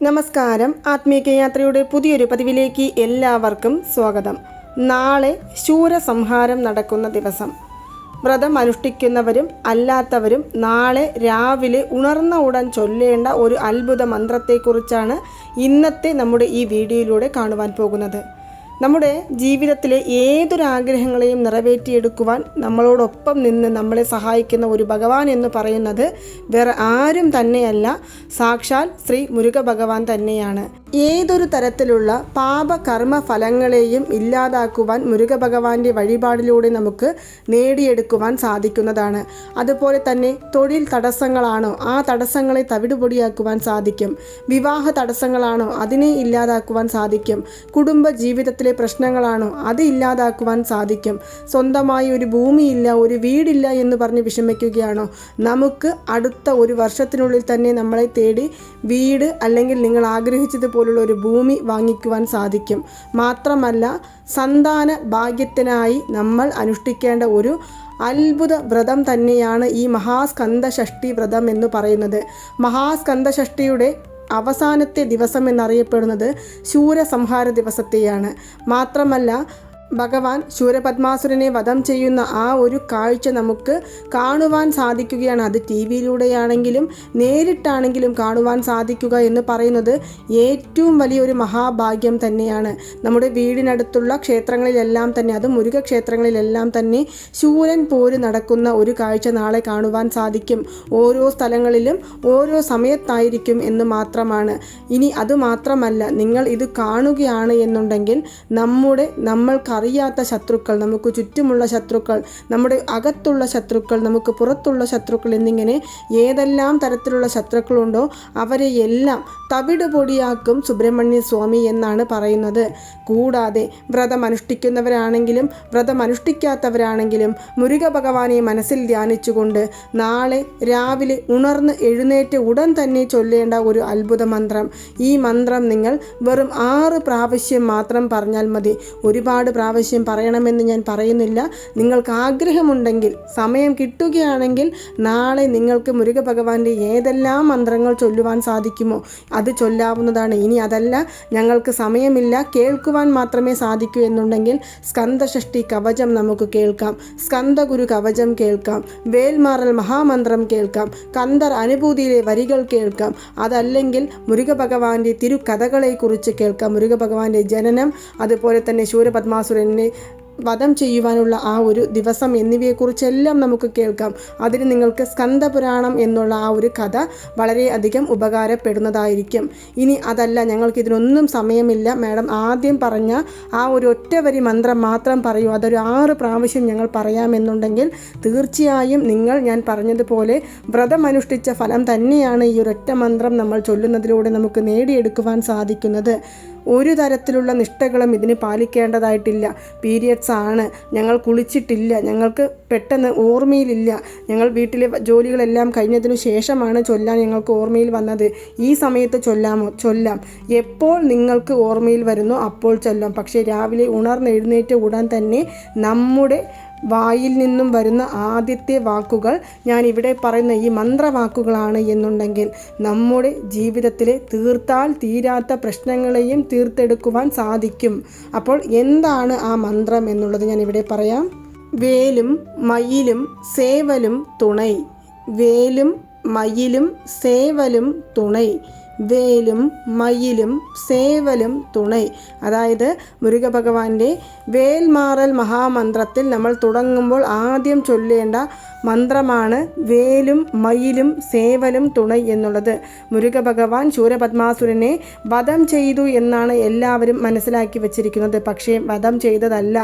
നമസ്കാരം. ആത്മീയ യാത്രയുടെ പുതിയൊരു പതിവിലേക്ക് എല്ലാവർക്കും സ്വാഗതം. നാളെ ശൂരസംഹാരം നടക്കുന്ന ദിവസം. വ്രതം അനുഷ്ഠിക്കുന്നവരും അല്ലാത്തവരും നാളെ രാവിലെ ഉണർന്ന ഉടൻ ചൊല്ലേണ്ട ഒരു അത്ഭുത മന്ത്രത്തെക്കുറിച്ചാണ് ഇന്നത്തെ നമ്മുടെ ഈ വീഡിയോയിലൂടെ കാണുവാൻ പോകുന്നത്. നമ്മുടെ ജീവിതത്തിലെ ഏതൊരാഗ്രഹങ്ങളെയും നിറവേറ്റിയെടുക്കുവാൻ നമ്മളോടൊപ്പം നിന്ന് നമ്മളെ സഹായിക്കുന്ന ഒരു ഭഗവാൻ എന്ന് പറയുന്നത് വേറെ ആരും തന്നെയല്ല. സാക്ഷാൽ ശ്രീ മുരുക ഭഗവാൻ തന്നെയാണ്. ഏതൊരു തരത്തിലുള്ള പാപകർമ്മ ഫലങ്ങളെയും ഇല്ലാതാക്കുവാൻ മുരുക ഭഗവാന്റെ വഴിപാടിലൂടെ നമുക്ക് നേടിയെടുക്കുവാൻ സാധിക്കുന്നതാണ്. അതുപോലെ തന്നെ തൊഴിൽ തടസ്സങ്ങളാണോ? ആ തടസ്സങ്ങളെ തവിടുപൊടിയാക്കുവാൻ സാധിക്കും. വിവാഹ തടസ്സങ്ങളാണോ? അതിനെ ഇല്ലാതാക്കുവാൻ സാധിക്കും. കുടുംബ ജീവിതത്തിലെ പ്രശ്നങ്ങളാണോ? അത് ഇല്ലാതാക്കുവാൻ സാധിക്കും. സ്വന്തമായി ഒരു ഭൂമിയില്ല ഒരു വീടില്ല എന്ന് പറഞ്ഞ് വിഷമിക്കുകയാണോ? നമുക്ക് അടുത്ത ഒരു വർഷത്തിനുള്ളിൽ തന്നെ നമ്മളെ തേടി വീട് അല്ലെങ്കിൽ നിങ്ങൾ ആഗ്രഹിച്ചതുപോലുള്ള ഒരു ഭൂമി വാങ്ങിക്കുവാൻ സാധിക്കും. മാത്രമല്ല സന്താന ഭാഗ്യത്തിനായി നമ്മൾ അനുഷ്ഠിക്കേണ്ട ഒരു അത്ഭുത വ്രതം തന്നെയാണ് ഈ മഹാസ്കന്ദ ഷഷ്ടി വ്രതം എന്ന് പറയുന്നത്. മഹാസ്കന്ദ ഷഷ്ടിയുടെ അവസാനത്തെ ദിവസം എന്നറിയപ്പെടുന്നത് ശൂരസംഹാര ദിവസത്തെയാണ്. മാത്രമല്ല ഭഗവാൻ ശൂരപത്മാസുരനെ വധം ചെയ്യുന്ന ആ ഒരു കാഴ്ച നമുക്ക് കാണുവാൻ സാധിക്കുകയാണ്. അത് ടി വിയിലൂടെയാണെങ്കിലും നേരിട്ടാണെങ്കിലും കാണുവാൻ സാധിക്കുക എന്ന് പറയുന്നത് ഏറ്റവും വലിയൊരു മഹാഭാഗ്യം തന്നെയാണ്. നമ്മുടെ വീടിനടുത്തുള്ള ക്ഷേത്രങ്ങളിലെല്ലാം തന്നെ അത് മുരുക ക്ഷേത്രങ്ങളിലെല്ലാം തന്നെ ശൂരൻ പോര് നടക്കുന്ന ഒരു കാഴ്ച നാളെ കാണുവാൻ സാധിക്കും. ഓരോ സ്ഥലങ്ങളിലും ഓരോ സമയത്തായിരിക്കും എന്ന് മാത്രമാണ്. ഇനി അത് മാത്രമല്ല നിങ്ങൾ ഇത് കാണുകയാണ് എന്നുണ്ടെങ്കിൽ നമ്മുടെ നമ്മൾക്കറിയാത്ത ശത്രുക്കൾ നമുക്ക് ചുറ്റുമുള്ള ശത്രുക്കൾ നമ്മുടെ അകത്തുള്ള ശത്രുക്കൾ നമുക്ക് പുറത്തുള്ള ശത്രുക്കൾ എന്നിങ്ങനെ ഏതെല്ലാം തരത്തിലുള്ള ശത്രുക്കളുണ്ടോ അവരെ എല്ലാം തവിട് പൊടിയാക്കും സുബ്രഹ്മണ്യ സ്വാമി എന്നാണ് പറയുന്നത്. കൂടാതെ വ്രതം അനുഷ്ഠിക്കുന്നവരാണെങ്കിലും വ്രതം അനുഷ്ഠിക്കാത്തവരാണെങ്കിലും മുരുക ഭഗവാനെ മനസ്സിൽ ധ്യാനിച്ചുകൊണ്ട് നാളെ രാവിലെ ഉണർന്ന് എഴുന്നേറ്റ് ഉടൻ തന്നെ ചൊല്ലേണ്ട ഒരു അത്ഭുത മന്ത്രം. ഈ മന്ത്രം നിങ്ങൾ വെറും ആറ് പ്രാവശ്യം മാത്രം പറഞ്ഞാൽ മതി. ഒരുപാട് പ്രാവശ്യം പറയണമെന്ന് ഞാൻ പറയുന്നില്ല. നിങ്ങൾക്ക് ആഗ്രഹമുണ്ടെങ്കിൽ സമയം കിട്ടുകയാണെങ്കിൽ നാളെ നിങ്ങൾക്ക് മുരുക ഭഗവാന്റെ ഏതെല്ലാം മന്ത്രങ്ങൾ ചൊല്ലുവാൻ സാധിക്കുമോ അത് ചൊല്ലാവുന്നതാണ്. ഇനി അതല്ല ഞങ്ങൾക്ക് സമയമില്ല. കേൾക്കുവാൻ മാത്രമേ സാധിക്കൂ എന്നുണ്ടെങ്കിൽ സ്കന്ദഷഷ്ടി കവചം നമുക്ക് കേൾക്കാം. സ്കന്ദഗുരു കവചം കേൾക്കാം. വേൽമാറൽ മഹാമന്ത്രം കേൾക്കാം. കന്ദർ അനുഭൂതിയിലെ വരികൾ കേൾക്കാം. അതല്ലെങ്കിൽ മുരുക ഭഗവാന്റെ തിരുക്കഥകളെക്കുറിച്ച് കേൾക്കാം. മുരുക ഭഗവാന്റെ ജനനം അതുപോലെ തന്നെ ശൂരപത്മാസുരനെ വധം ചെയ്യുവാനുള്ള ആ ഒരു ദിവസം എന്നിവയെക്കുറിച്ചെല്ലാം നമുക്ക് കേൾക്കാം. അതിന് നിങ്ങൾക്ക് സ്കന്ദപുരാണം എന്നുള്ള ആ ഒരു കഥ വളരെയധികം ഉപകാരപ്പെടുന്നതായിരിക്കും. ഇനി അതല്ല ഞങ്ങൾക്ക് ഇതിനൊന്നും സമയമില്ല. മാഡം ആദ്യം പറഞ്ഞ ആ ഒരു ഒറ്റവരി മന്ത്രം മാത്രം പറയൂ. അതൊരു ആറ് പ്രാവശ്യം ഞങ്ങൾ പറയാമെന്നുണ്ടെങ്കിൽ തീർച്ചയായും നിങ്ങൾ ഞാൻ പറഞ്ഞതുപോലെ വ്രതമനുഷ്ഠിച്ച ഫലം തന്നെയാണ് ഈ ഒരു ഒറ്റ മന്ത്രം നമ്മൾ ചൊല്ലുന്നതിലൂടെ നമുക്ക് നേടിയെടുക്കുവാൻ സാധിക്കുന്നത്. ഒരു തരത്തിലുള്ള നിഷ്ഠകളും ഇതിന് പാലിക്കേണ്ടതായിട്ടില്ല. പീരിയഡ്സ് ആണ് ഞങ്ങൾ കുളിച്ചിട്ടില്ല. ഞങ്ങൾക്ക് പെട്ടെന്ന് ഓർമ്മയിലില്ല. ഞങ്ങൾ വീട്ടിലെ ജോലികളെല്ലാം കഴിഞ്ഞതിനു ശേഷമാണ് ചൊല്ലാൻ ഞങ്ങൾക്ക് ഓർമ്മയിൽ വന്നത്. ഈ സമയത്ത് ചൊല്ലാമോ ചൊല്ലാം. എപ്പോൾ നിങ്ങൾക്ക് ഓർമ്മയിൽ വരുന്നോ അപ്പോൾ ചൊല്ലാം. പക്ഷേ രാവിലെ ഉണർന്നെഴുന്നേറ്റ് ഉടൻ തന്നെ നമ്മുടെ വായിൽ നിന്നും വരുന്ന ആദ്യത്തെ വാക്കുകൾ ഞാൻ ഇവിടെ പറയുന്ന ഈ മന്ത്രവാക്കുകളാണ് എന്നുണ്ടെങ്കിൽ നമ്മുടെ ജീവിതത്തിലെ തീർത്താൽ തീരാത്ത പ്രശ്നങ്ങളെയും തീർത്തെടുക്കുവാൻ സാധിക്കും. അപ്പോൾ എന്താണ് ആ മന്ത്രം എന്നുള്ളത് ഞാൻ ഇവിടെ പറയാം. വേലും മയിലും സേവലും തുണൈ. വേലും മയിലും സേവലും തുണൈ. വേലും മയിലും സേവലും തുണൈ. അതായത് മുരുക ഭഗവാന്റെ വേൽമാറൽ മഹാമന്ത്രത്തിൽ നമ്മൾ തുടങ്ങുമ്പോൾ ആദ്യം ചൊല്ലേണ്ട മന്ത്രമാണ് വേലും മയിലും സേവലും തുണൈ എന്നുള്ളത്. മുരുക ഭഗവാൻ ശൂരപത്മാസുരനെ വധം ചെയ്തു എന്നാണ് എല്ലാവരും മനസ്സിലാക്കി വച്ചിരിക്കുന്നത്. പക്ഷേ വധം ചെയ്തതല്ല.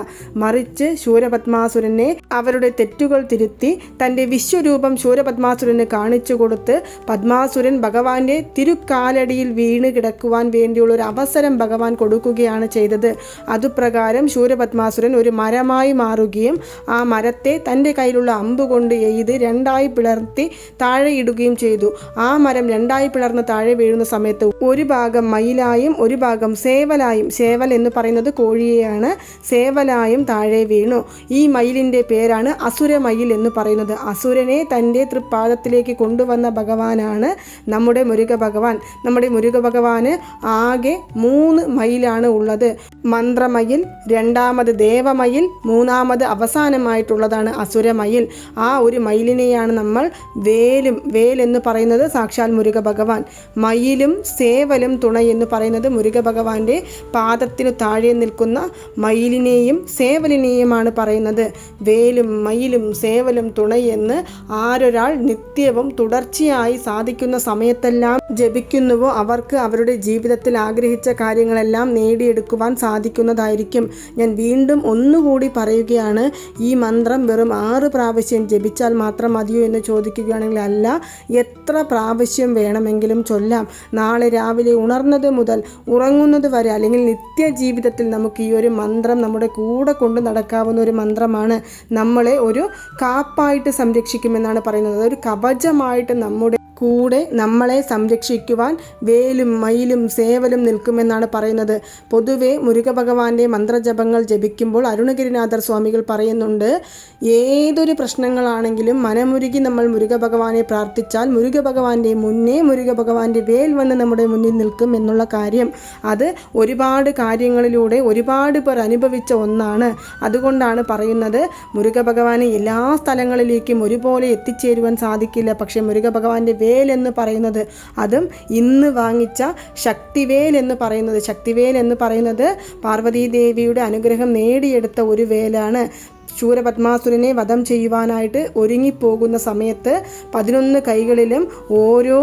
മറിച്ച് ശൂരപത്മാസുരനെ അവരുടെ തെറ്റുകൾ തിരുത്തി തന്റെ വിശ്വരൂപം ശൂരപത്മാസുരന് കാണിച്ചു കൊടുത്ത് പത്മാസുരൻ ഭഗവാന്റെ തിരുക്കാലടിയിൽ വീണ് കിടക്കുവാൻ വേണ്ടിയുള്ള ഒരു അവസരം ഭഗവാൻ കൊടുക്കുകയാണ് ചെയ്തത്. അതുപ്രകാരം ശൂരപത്മാസുരൻ ഒരു മരമായി മാറുകയും ആ മരത്തെ തന്റെ കയ്യിലുള്ള അമ്പ് കൊണ്ട് കൊണ്ട് എയ്ത് രണ്ടായി പിളർത്തി താഴെ ഇടുകയും ചെയ്തു. ആ മരം രണ്ടായി പിളർന്ന് താഴെ വീഴുന്ന സമയത്ത് ഒരു ഭാഗം മയിലായും ഒരു ഭാഗം സേവലായും സേവൽ എന്ന് പറയുന്നത് കോഴിയെയാണ് സേവലായും താഴെ വീണു. ഈ മയിലിന്റെ പേരാണ് അസുരമയിൽ എന്ന് പറയുന്നത്. അസുരനെ തന്റെ തൃപ്പാദത്തിലേക്ക് കൊണ്ടുവന്ന ഭഗവാനാണ് നമ്മുടെ മുരുക ഭഗവാൻ നമ്മുടെ മുരുക ഭഗവാന് ആകെ മൂന്ന് മയിലാണ് ഉള്ളത്. മന്ത്രമയിൽ രണ്ടാമത് ദേവമയിൽ മൂന്നാമത് അവസാനമായിട്ടുള്ളതാണ് അസുരമയിൽ ആ ഒരു മയിലിനെയാണ് നമ്മൾ വേലും വേൽ എന്ന് പറയുന്നത് സാക്ഷാൽ മുരുക ഭഗവാൻ മയിലും സേവലും തുണ എന്ന് പറയുന്നത് മുരുക ഭഗവാന്റെ പാദത്തിനു താഴെ നിൽക്കുന്ന മയിലിനെയും സേവലിനെയുമാണ് പറയുന്നത്. വേലും മയിലും സേവലും തുണയെന്ന് ആരൊരാൾ നിത്യവും തുടർച്ചയായി സാധിക്കുന്ന സമയത്തെല്ലാം ജപിക്കുന്നുവോ അവർക്ക് അവരുടെ ജീവിതത്തിൽ ആഗ്രഹിച്ച കാര്യങ്ങളെല്ലാം നേടിയെടുക്കുവാൻ സാധിക്കുന്നതായിരിക്കും. ഞാൻ വീണ്ടും ഒന്നുകൂടി പറയുകയാണ് ഈ മന്ത്രം വെറും ആറ് പ്രാവശ്യം ജപിച്ചാൽ മാത്രം മതിയോ എന്ന് ചോദിക്കുകയാണെങ്കിൽ അല്ല. എത്ര പ്രാവശ്യം വേണമെങ്കിലും ചൊല്ലാം. നാളെ രാവിലെ ഉണർന്നത് മുതൽ ഉറങ്ങുന്നത് വരെ അല്ലെങ്കിൽ നിത്യജീവിതത്തിൽ നമുക്ക് ഈ ഒരു മന്ത്രം നമ്മുടെ കൂടെ കൊണ്ട് നടക്കാവുന്ന ഒരു മന്ത്രമാണ്. നമ്മളെ ഒരു കാപ്പായിട്ട് സംരക്ഷിക്കുമെന്നാണ് പറയുന്നത്. ഒരു കവചമായിട്ട് നമ്മുടെ കൂടെ നമ്മളെ സംരക്ഷിക്കുവാൻ വേലും മയിലും സേവലും നിൽക്കുമെന്നാണ് പറയുന്നത്. പൊതുവെ മുരുക ഭഗവാന്റെ മന്ത്രജപങ്ങൾ ജപിക്കുമ്പോൾ അരുണഗിരിനാഥർ സ്വാമികൾ പറയുന്നുണ്ട് ഏതൊരു പ്രശ്നങ്ങളാണെങ്കിലും മനമുരുകി നമ്മൾ മുരുക ഭഗവാനെ പ്രാർത്ഥിച്ചാൽ മുരുക ഭഗവാന്റെ മുന്നേ മുരുക ഭഗവാന്റെ വേൽ വന്ന് നമ്മുടെ മുന്നിൽ നിൽക്കും എന്നുള്ള കാര്യം. അത് ഒരുപാട് കാര്യങ്ങളിലൂടെ ഒരുപാട് പേർ അനുഭവിച്ച ഒന്നാണ്. അതുകൊണ്ടാണ് പറയുന്നത് മുരുക ഭഗവാനെ എല്ലാ സ്ഥലങ്ങളിലേക്കും ഒരുപോലെ എത്തിച്ചേരുവാൻ സാധിക്കില്ല. പക്ഷേ മുരുക ഭഗവാന്റെ വേൽ എന്ന് പറയുന്നത്. അതും ഇന്ന് വാങ്ങിച്ച ശക്തിവേൽ എന്ന് പറയുന്നത്. ശക്തിവേൽ എന്ന് പറയുന്നത് പാർവതീദേവിയുടെ അനുഗ്രഹം നേടിയെടുത്ത ഒരു വേലാണ്. ശൂരപത്മാസുരനെ വധം ചെയ്യുവാനായിട്ട് ഒരുങ്ങിപ്പോകുന്ന സമയത്ത് പതിനൊന്ന് കൈകളിലും ഓരോ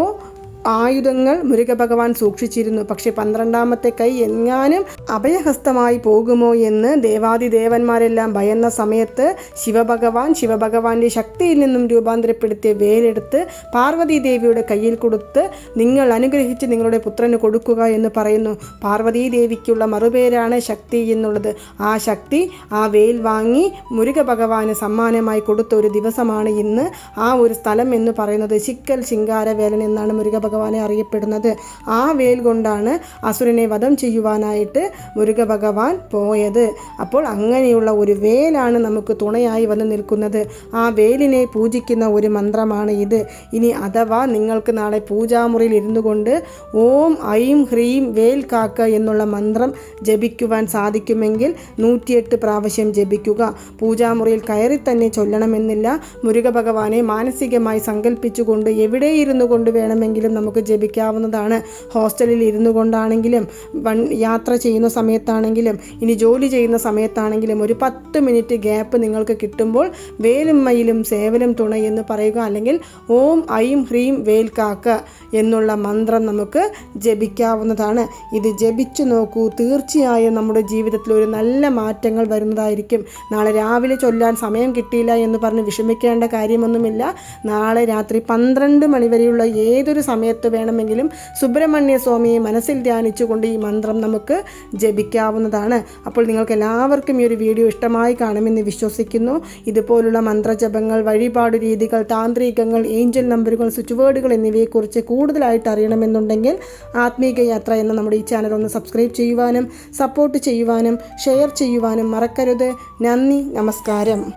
ആയുധങ്ങൾ മുരുക ഭഗവാൻ സൂക്ഷിച്ചിരുന്നു. പക്ഷെ പന്ത്രണ്ടാമത്തെ കൈ എങ്ങാനും അഭയഹസ്തമായി പോകുമോ എന്ന് ദേവാദിദേവന്മാരെല്ലാം ഭയന്ന സമയത്ത് ശിവഭഗവാൻ ശിവഭഗവാന്റെ ശക്തിയിൽ നിന്നും രൂപാന്തരപ്പെടുത്തിയ വേലെടുത്ത് പാർവതി ദേവിയുടെ കയ്യിൽ കൊടുത്ത് നിങ്ങൾ അനുഗ്രഹിച്ച് നിങ്ങളുടെ പുത്രന് കൊടുക്കുക എന്ന് പറയുന്നു. പാർവതീദേവിക്കുള്ള മറുപേരാണ് ശക്തി എന്നുള്ളത്. ആ ശക്തി ആ വേൽ വാങ്ങി മുരുക ഭഗവാന് സമ്മാനമായി കൊടുത്ത ഒരു ദിവസമാണ് ഇന്ന് ആ ഒരു സ്ഥലം എന്ന് പറയുന്നത് ചിക്കൽ ശിങ്കാരവേലൻ എന്നാണ് മുരുക ഭഗവാനെ അറിയപ്പെടുന്നത്. ആ വേൽ കൊണ്ടാണ് അസുരനെ വധം ചെയ്യുവാനായിട്ട് മുരുക ഭഗവാൻ പോയത്. അപ്പോൾ അങ്ങനെയുള്ള ഒരു വേലാണ് നമുക്ക് തുണയായി വന്ന് നിൽക്കുന്നത്. ആ വേലിനെ പൂജിക്കുന്ന ഒരു മന്ത്രമാണ് ഇത്. ഇനി അഥവാ നിങ്ങൾക്ക് നാളെ പൂജാമുറിയിൽ ഇരുന്നു കൊണ്ട് ഓം ഐം ഹ്രീം വേൽ കാക്ക എന്നുള്ള മന്ത്രം ജപിക്കുവാൻ സാധിക്കുമെങ്കിൽ നൂറ്റിയെട്ട് പ്രാവശ്യം ജപിക്കുക. പൂജാമുറിയിൽ കയറി തന്നെ ചൊല്ലണമെന്നില്ല. മുരുക ഭഗവാനെ മാനസികമായി സങ്കല്പിച്ചുകൊണ്ട് എവിടെ ഇരുന്നു കൊണ്ട് വേണമെങ്കിലും നമുക്ക് ജപിക്കാവുന്നതാണ്. ഹോസ്റ്റലിൽ ഇരുന്നു കൊണ്ടാണെങ്കിലും വൺ യാത്ര ചെയ്യുന്ന സമയത്താണെങ്കിലും ഇനി ജോലി ചെയ്യുന്ന സമയത്താണെങ്കിലും ഒരു പത്ത് മിനിറ്റ് ഗ്യാപ്പ് നിങ്ങൾക്ക് കിട്ടുമ്പോൾ വേലും മയിലും സേവലും തുണ എന്ന് പറയുക അല്ലെങ്കിൽ ഓം ഐം ഹ്രീം വേൽ കാക്ക എന്നുള്ള മന്ത്രം നമുക്ക് ജപിക്കാവുന്നതാണ്. ഇത് ജപിച്ചു നോക്കൂ. തീർച്ചയായും നമ്മുടെ ജീവിതത്തിൽ ഒരു നല്ല മാറ്റങ്ങൾ വരുന്നതായിരിക്കും. നാളെ രാവിലെ ചൊല്ലാൻ സമയം കിട്ടിയില്ല എന്ന് പറഞ്ഞ് വിഷമിക്കേണ്ട കാര്യമൊന്നുമില്ല. നാളെ രാത്രി പന്ത്രണ്ട് മണിവരെയുള്ള ഏതൊരു സമയത്ത് വേണമെങ്കിലും സുബ്രഹ്മണ്യ സ്വാമിയെ മനസ്സിൽ ധ്യാനിച്ചുകൊണ്ട് ഈ മന്ത്രം നമുക്ക് ജപിക്കാവുന്നതാണ്. അപ്പോൾ നിങ്ങൾക്ക് എല്ലാവർക്കും ഈ ഒരു വീഡിയോ ഇഷ്ടമായി കാണുമെന്ന് വിശ്വസിക്കുന്നു. ഇതുപോലുള്ള മന്ത്രജപങ്ങൾ വഴിപാട് രീതികൾ താന്ത്രികങ്ങൾ ഏഞ്ചൽ നമ്പറുകൾ സ്വിച്ച് വേർഡുകൾ എന്നിവയെക്കുറിച്ച് കൂടുതലായിട്ട് അറിയണമെന്നുണ്ടെങ്കിൽ ആത്മീക യാത്ര എന്ന നമ്മുടെ ഈ ചാനൽ ഒന്ന് സബ്സ്ക്രൈബ് ചെയ്യുവാനും സപ്പോർട്ട് ചെയ്യുവാനും ഷെയർ ചെയ്യുവാനും മറക്കരുത്. നന്ദി നമസ്കാരം.